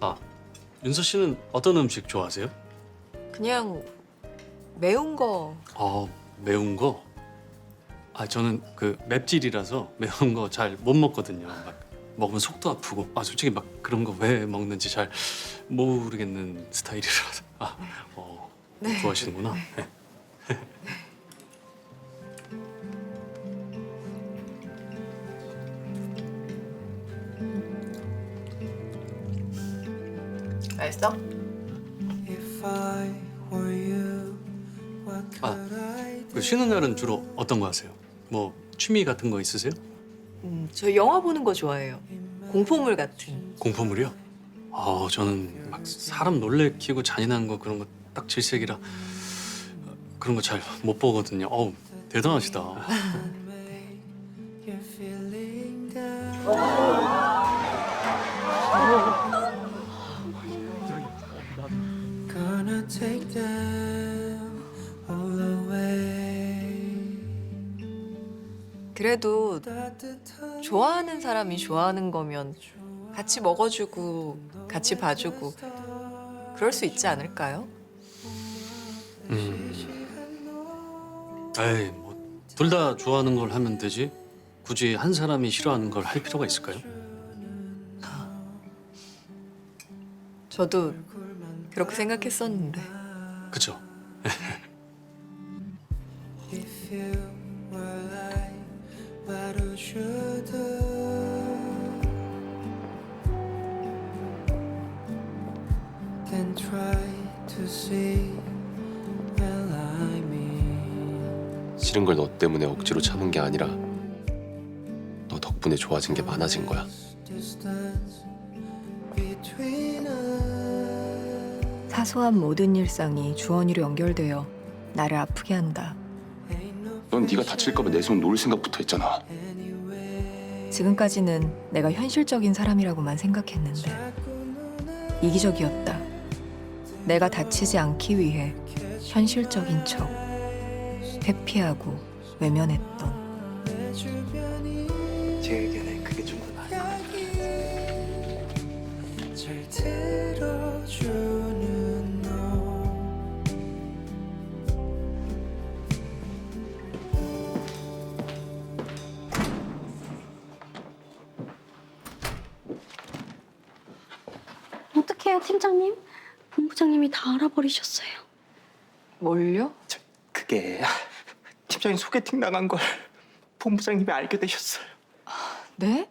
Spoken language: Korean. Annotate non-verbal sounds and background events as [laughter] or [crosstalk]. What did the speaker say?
아, 윤서 씨는 어떤 음식 좋아하세요? 그냥 매운 거 아, 매운 거? 아, 저는 그 맵찔이라서 [laughs] 매운 거 잘 못 먹거든요. 막 먹으면 속도 아프고. 아, 솔직히 막 그런 거 왜 먹는지 잘 모르겠는 스타일이라서. 아, 어, 네. 좋아하시는구나. 네. 맛있어? 아? 그 쉬는 날은 주로 어떤 거 하세요? 뭐 취미 같은 거 있으세요? 음, 저 영화 보는 거 좋아해요. 공포물 같은. 공포물이요? 아, 저는 막 사람 놀래키고 잔인한 거 그런 거 딱 질색이라 어, 그런 거 잘 못 보거든요. 어우, 대단하시다. [laughs] [laughs] Gonna take them all away. 그래도 따뜻한 좋아하는 사람이 좋아하는 거면 같이 먹어주고 같이 봐주고 그럴 수 있지 않을까요? 음. 에이, 뭐 둘 다 좋아하는 걸 하면 되지. 굳이 한 사람이 싫어하는 걸 할 필요가 있을까요? 저도 그렇게 생각했었는데 그죠? If you were like what you should do Then try to see well I mean 싫은 걸 너 때문에 억지로 참은 게 아니라 너 덕분에 좋아진 게 많아진 거야. distance between us 사소한 모든 일상이 주원이로 연결되어 나를 아프게 한다. 넌 네가 다칠 거면 내 손 놓을 생각부터 했잖아. 지금까지는 내가 현실적인 사람이라고만 생각했는데 이기적이었다. 내가 다치지 않기 위해 현실적인 척 회피하고 외면했던 제 의견에 그게 좀잘 어떡해요, 팀장님? 본부장님이 다 알아버리셨어요. 뭘요? 저, 그게 [laughs] 팀장님 소개팅 나간 걸 본부장님이 알게 되셨어요. 네?